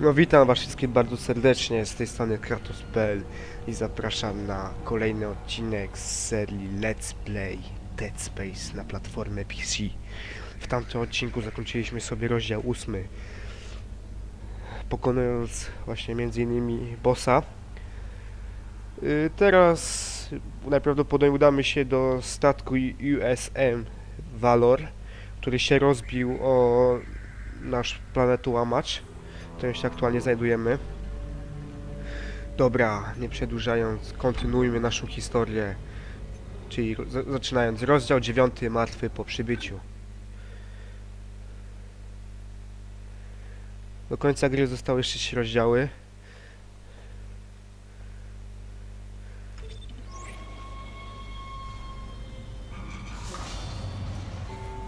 No witam was wszystkich bardzo serdecznie, z tej strony Kratos.pl i zapraszam na kolejny odcinek z serii Let's Play Dead Space na platformę PC. W tamtym odcinku zakończyliśmy sobie rozdział ósmy, pokonując właśnie innymi bossa. Y, Teraz najprawdopodobniej udamy się do statku USM Valor, który się rozbił o nasz planetułamacz którym się aktualnie znajdujemy. Dobra, nie przedłużając, kontynuujmy naszą historię. Czyli zaczynając rozdział 9 martwy po przybyciu. Do końca gry zostały jeszcze 3 rozdziały.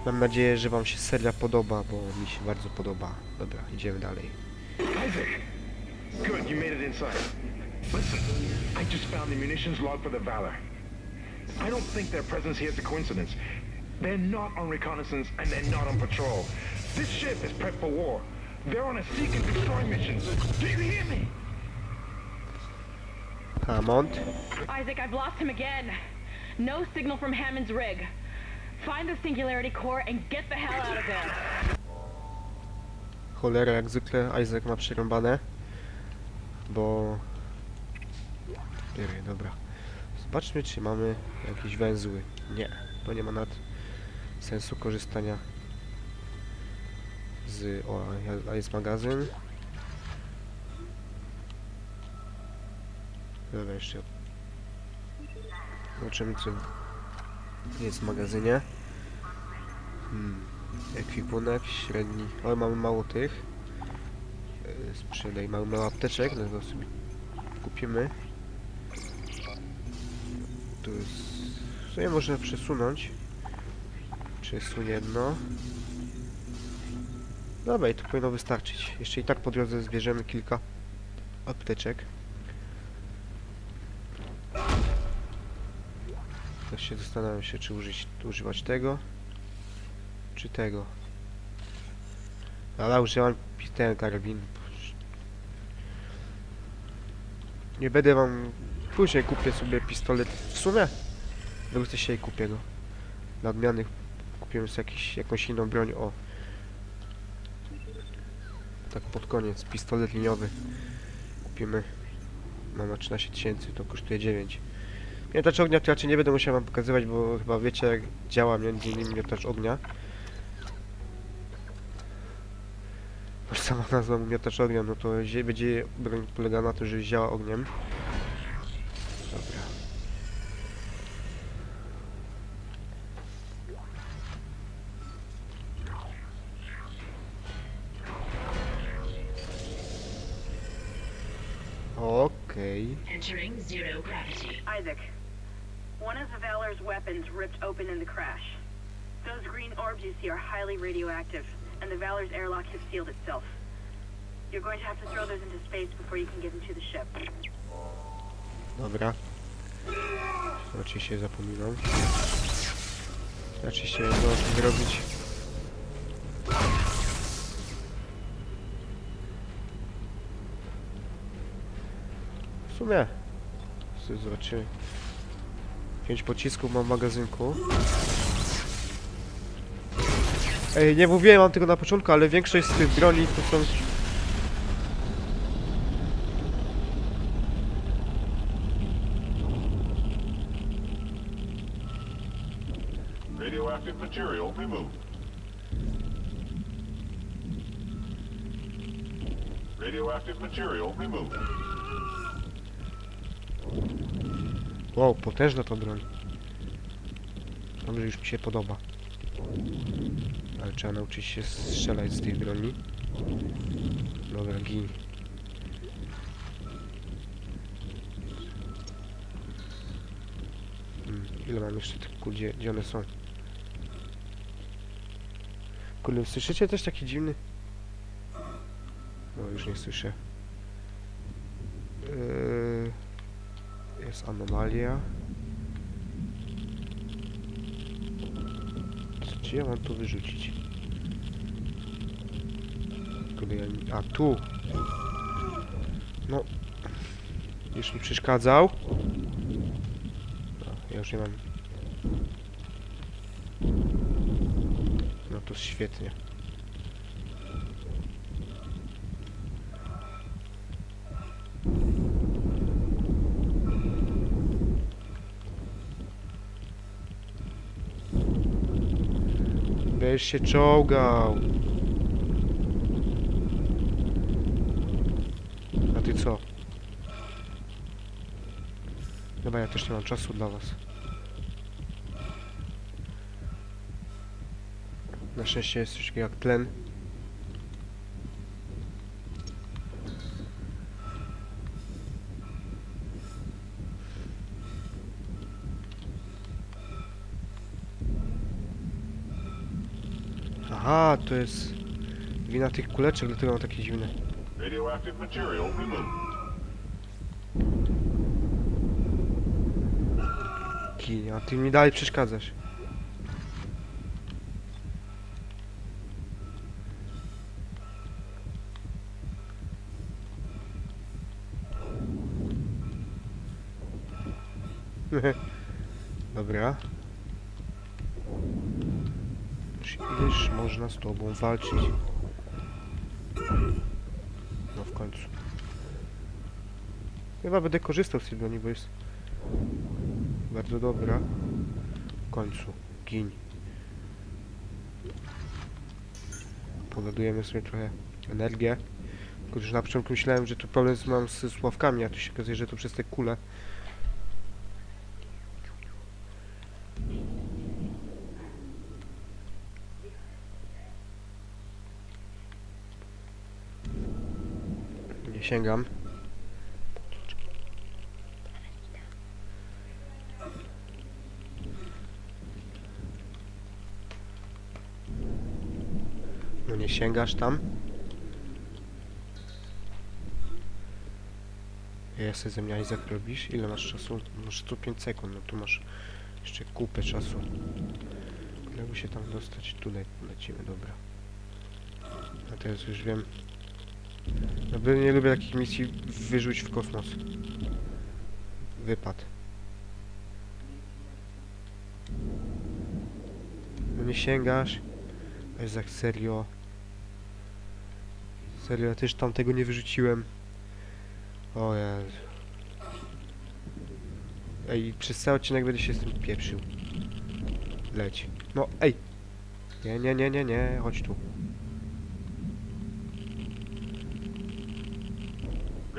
Mam nadzieję, że Wam się seria podoba, bo mi się bardzo podoba. Dobra, idziemy dalej. Isaac! Good, you made it inside. Listen, I just found the munitions log for the Valor. I don't think their presence here is a coincidence. They're not on reconnaissance and they're not on patrol. This ship is prepped for war. They're on a seek and destroy mission. Do you hear me? Hammond. Isaac, I've lost him again. No signal from Hammond's rig. Find the Singularity Core and get the hell out of there. Cholera, jak zwykle Isaac ma przerąbane. Bo... Bierę, dobra. Zobaczmy, czy mamy jakieś węzły. Nie, to nie ma nad sensu korzystania z... O, a jest magazyn. Dobra, jeszcze... Zobaczymy, co jest w magazynie. Hmm. Ekwipunek średni. Ale mamy mało tych. Yy, Sprzedaj. Mamy mało apteczek, dlatego sobie kupimy. Tu jest... W sumie można przesunąć. Przesuń jedno. Dobra, i to powinno wystarczyć. Jeszcze i tak po drodze zbierzemy kilka apteczek. Tak się zastanawiam się, czy użyć, używać tego czy tego. Ale użyłam pi- ten karabin. Nie będę wam... Później kupię sobie pistolet. W sumie? Wrócę się i kupię go. Dla odmiany kupiłem sobie jakiś, jakąś inną broń. O. Tak pod koniec. Pistolet liniowy. Kupimy. Mam na 13 tysięcy, to kosztuje 9. Miotacz ognia to raczej nie będę musiał wam pokazywać, bo chyba wiecie jak działa między innymi ognia. Już sama nazwa mu miotacz ognia, no to zie- będzie broń polega na to, że działa ogniem. Dobra. Okej. Entering zero gravity. Isaac, one of the Valor's weapons ripped open in the crash. Those green orbs you see are highly radioactive, and the Valor's airlock has sealed itself. You're going to to. Dobra. Oczywiście zapominam. Oczywiście jedno o tym zrobić. W sumie. sobie Zobaczymy. Pięć pocisków mam w magazynku. Ej, nie mówiłem wam tego na początku, ale większość z tych broni to są material removed. Radioactive material removed. Wow, potężna ta broń. Dobrze, już mi się podoba. Ale trzeba nauczyć się strzelać z tej broni. Dobra, gin. Hmm, ile mam jeszcze tych kul? Gdzie, gdzie one są? Kurde, słyszycie też taki dziwny? No, już nie słyszę. Yy... Jest anomalia. Czy ja mam to wyrzucić? Kurde, ja. A, tu! No. Już mi przeszkadzał. No, ja już nie mam. To świetnie. Będziesz się czołgał. A ty co? Dobra, ja też nie mam czasu dla was. Na szczęście jest coś jak tlen. Aha, to jest wina tych kuleczek, dlatego mam takie dziwne. Radioactive material removed. Ki, a ty mi dalej przeszkadzasz. Dobra. Ileż można z tobą walczyć? No w końcu. Chyba będę korzystał z tej broni, bo jest bardzo dobra. W końcu. Gin. Poładujemy sobie trochę energię. Tylko już na początku myślałem, że tu problem mam z sławkami, a tu się okazuje, że to przez te kule. Nie sięgam. No nie sięgasz tam. Sobie ze mnie Isaac robisz? Ile masz czasu? Masz tu 5 sekund, no tu masz jeszcze kupę czasu. Jakby się tam dostać? Tutaj lecimy, dobra. A teraz już wiem. By nie lubię takich misji wyrzuć w kosmos. Wypad. No nie sięgasz. Isaac, serio. Serio, ja też tam tego nie wyrzuciłem. O Jezu. Ej, przez cały odcinek będę się z tym pieprzył. Leć. No, ej! Nie, nie, nie, nie, nie, chodź tu.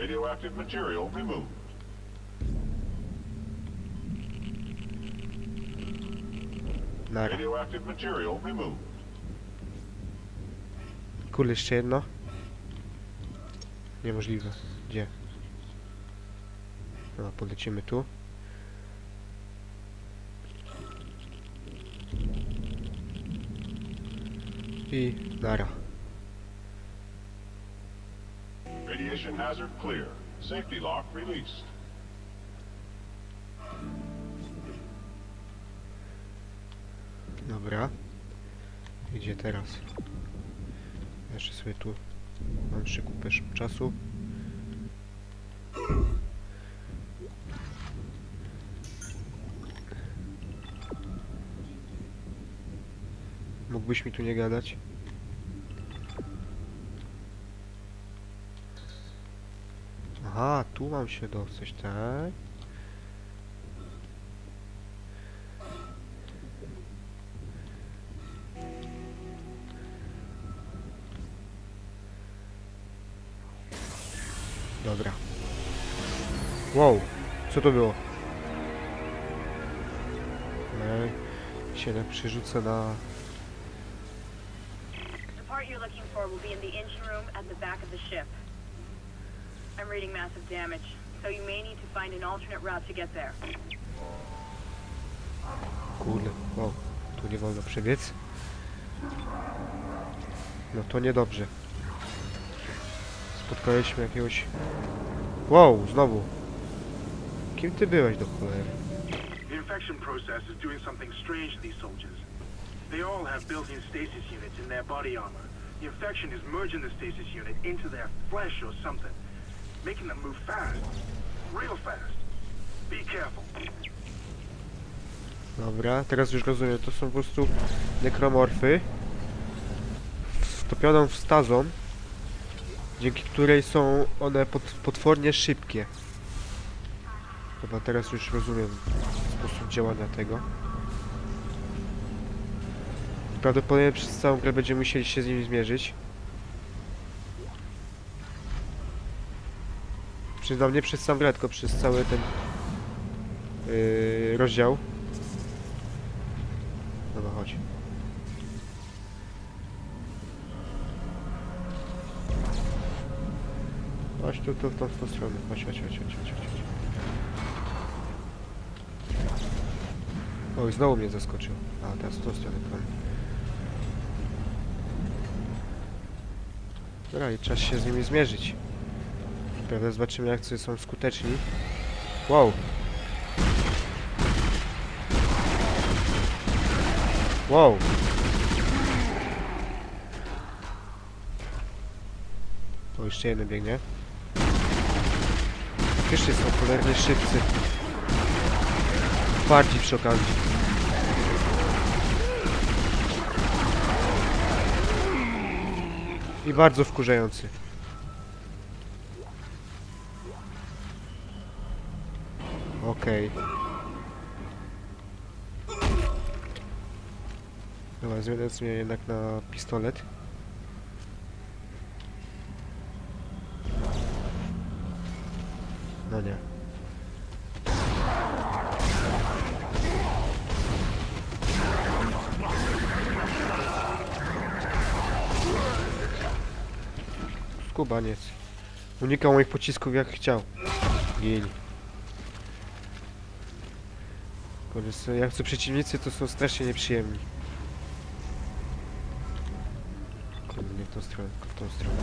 Radioactive material removed. Nara. Radioactive material removed. Kurde, jeszcze jedno. Niemożliwe. Gdzie? No, podlecimy tu. I nara. Radiation hazard clear. Safety lock released. Dobra. Gdzie teraz? Jeszcze sobie tu mam jeszcze kupę czasu. Mógłbyś mi tu nie gadać? Aha, tu mam się dostać, tak? Dobra. Wow, co to było? Ej, się tak przerzucę na... The part you're looking for will be in the engine room at the back of the ship. I'm reading massive damage, so you may need to find an alternate route to get there. Kurde, wow, tu nie wolno przebiec. No to niedobrze. Spotkaliśmy jakiegoś... Wow, znowu. Kim ty byłeś do cholery? The infection process is doing something strange to these soldiers. They all have built-in stasis units in their body armor. The infection is merging the stasis unit into their flesh or something. Making them move fast. Real fast. Be careful. Dobra, teraz już rozumiem, to są po prostu nekromorfy wtopioną w stazą, dzięki której są one pot, potwornie szybkie. Chyba teraz już rozumiem sposób działania tego. Prawdopodobnie przez całą grę będziemy musieli się z nimi zmierzyć. Przyznam, nie przez całą grę, tylko przez cały ten yy, rozdział. Dobra, chodź. Chodź tu, tu, w tą, w tą stronę. Chodź, chodź, chodź, chodź, chodź, chodź. Oj, znowu mnie zaskoczył. A, teraz w tą stronę pan. Dobra, i czas się z nimi zmierzyć. Prawda, zobaczymy jak sobie są skuteczni. Wow! Wow! O, jeszcze jeden biegnie. Faktycznie są cholernie szybcy. Twardzi przy okazji. I bardzo wkurzający. Okej. Dobra, zmienię sobie jednak na pistolet. No nie. Skubaniec. Unikał moich pocisków jak chciał. Gin. Kurde, jak co przeciwnicy to są strasznie nieprzyjemni. Kurde, nie w tą stronę, tylko w tą stronę.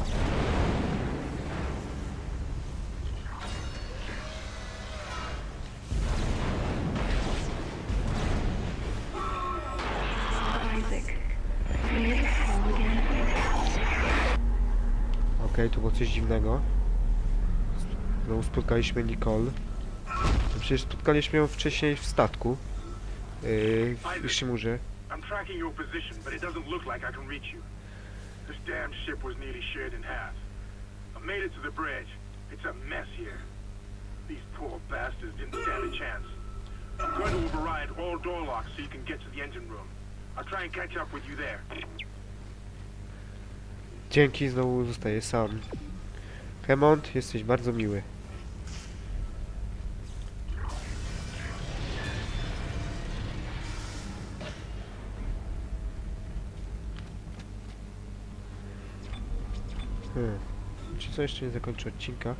Tu było coś dziwnego. Znowu spotkaliśmy Nicole. Przecież spotkaliśmy ją wcześniej w statku. Yy, w Shimurze. I'm tracking your position, but it doesn't look like I can reach you. This damn ship was nearly shared in half. I made it to the bridge. It's a mess here. These poor bastards didn't stand a chance. I'm going to override all door locks so you can get to the engine room. I'll try and catch up with you there. Dzięki, znowu zostaję sam. Hemont, jesteś bardzo miły. Hmm. Czy co jeszcze nie zakończy odcinka?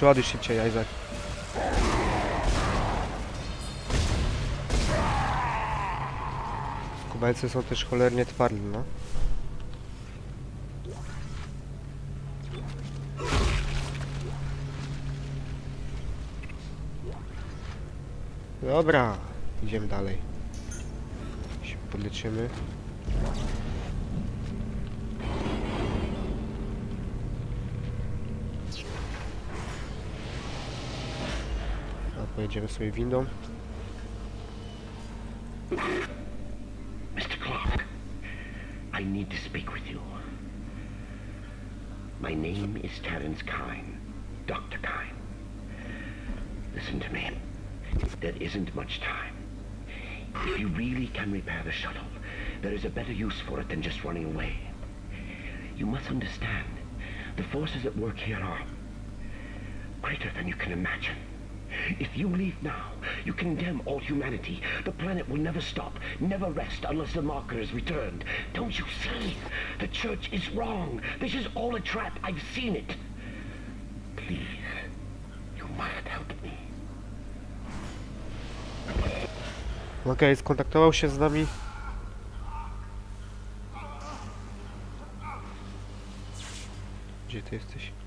Przeładuj szybciej, Isaac. Kubańcy są też cholernie twardzi, no. Dobra, idziemy dalej. Się podleczymy. Pojedziemy sobie windą. Mr. Clark, I need to speak with you. My name is Terence Kine, Dr. Kine. Listen to me. There isn't much time. If you really can repair the shuttle, there is a better use for it than just running away. You must understand, the forces at work here are greater than you can imagine. If you leave now, you condemn all humanity. The planet will never stop, never rest unless the marker is returned. Don't you see? The church is wrong. This is all a trap. I've seen it. Please, you must help me. Okay, skontaktował się z nami. Gdzie ty jesteś?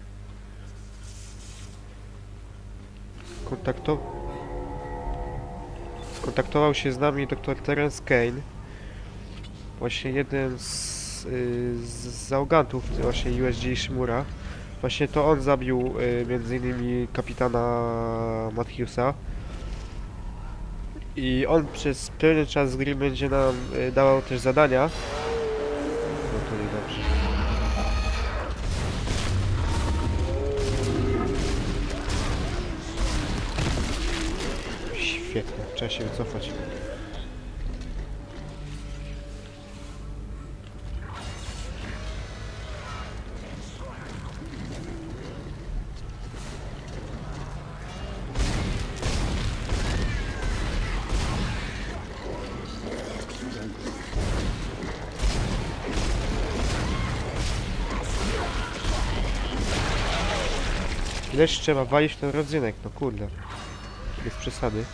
Kontaktował... Skontaktował się z nami dr Terence Kane. Właśnie jeden z, y, z załogantów, właśnie USG Shimura. Właśnie to on zabił y, między innymi kapitana Matthewsa. I on przez pewien czas gry będzie nam y, dawał też zadania. Się wycofać. Ileż trzeba walić ten rodzynek, no kurde. Bez przesady.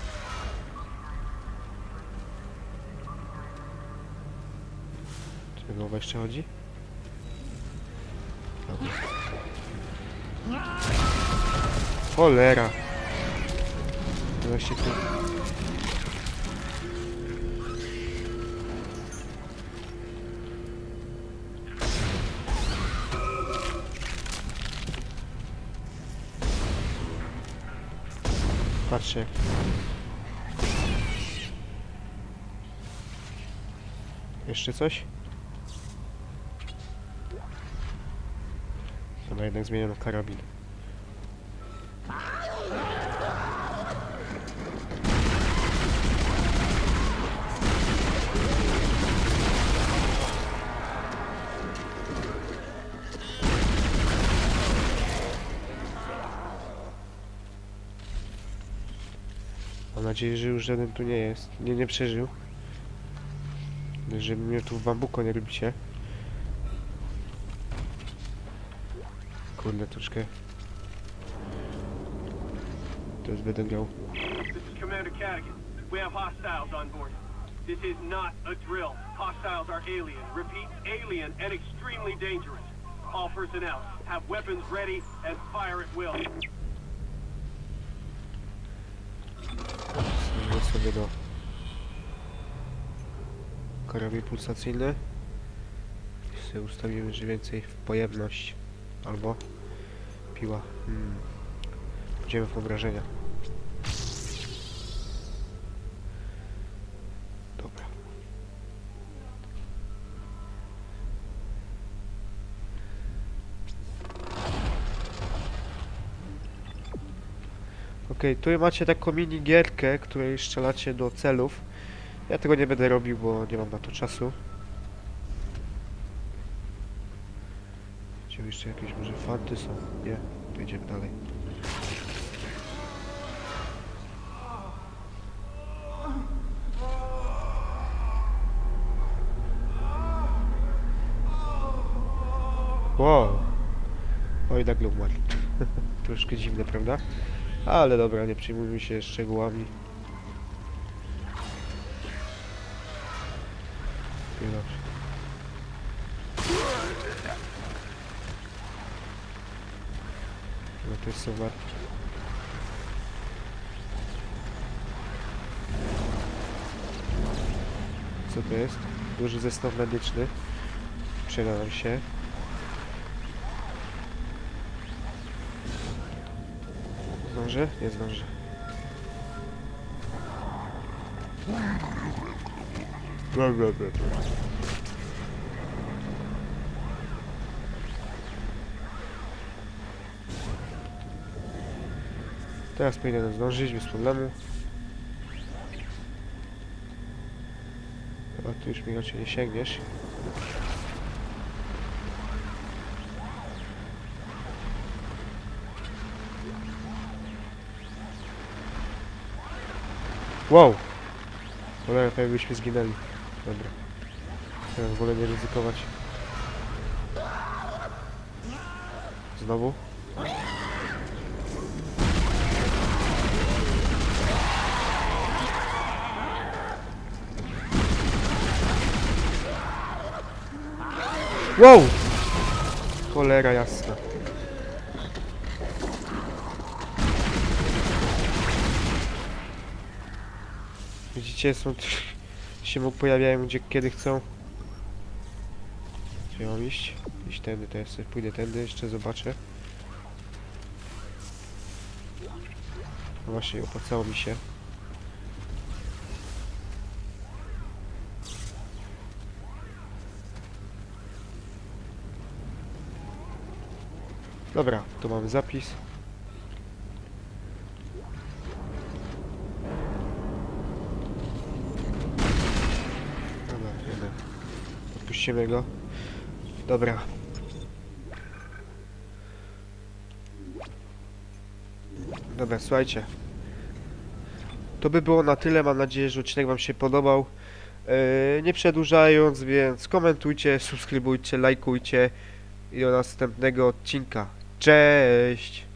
Czy głowa jeszcze chodzi? Dobra. Cholera! Właśnie tu... Patrzcie. Jeszcze coś? Jednak zmienię na karabin. Mam nadzieję, że już żaden tu nie jest. Nie, nie przeżył. Żeby mnie tu w bambuko nie robicie. Kurde, troszkę. Teraz będę miał. This is Commander Cadigan. We have hostiles on board. This is not a drill. Hostiles are alien. Repeat, alien and extremely dangerous. All personnel, have weapons ready and fire at will. Wezmę sobie do karabin pulsacyjny i sobie ustawimy, że więcej w pojemność albo piła. Hmm. Idziemy w obrażenia. Dobra. Okej, tu macie taką mini gierkę, której strzelacie do celów. Ja tego nie będę robił, bo nie mam na to czasu. Gdzie jeszcze jakieś może fanty są? Nie, to idziemy dalej. Wow. Oj, nagle umarł. Troszkę dziwne, prawda? Ale dobra, nie przejmujmy się szczegółami. Nie dobrze. No to jest super. Co to jest? Duży zestaw medyczny. Przyda się. Zdążę? Nie zdążę. Bla, bla, bla, bla. Teraz powinienem zdążyć bez problemu. Chyba tu już mi raczej nie sięgniesz. Wow! Cholera, prawie byśmy zginęli. Dobra. Teraz wolę nie ryzykować. Znowu? Wow! Cholera jasna. Widzicie, są się pojawiają gdzie kiedy chcą. Gdzie mam iść? Iść tędy, to ja sobie pójdę tędy, jeszcze zobaczę. Właśnie opłacało mi się. Dobra, tu mamy zapis. Dobra, jednak. Odpuścimy go. Dobra. Dobra, słuchajcie. To by było na tyle. Mam nadzieję, że odcinek Wam się podobał. Yy, nie przedłużając, więc komentujcie, subskrybujcie, lajkujcie i do następnego odcinka. Cześć!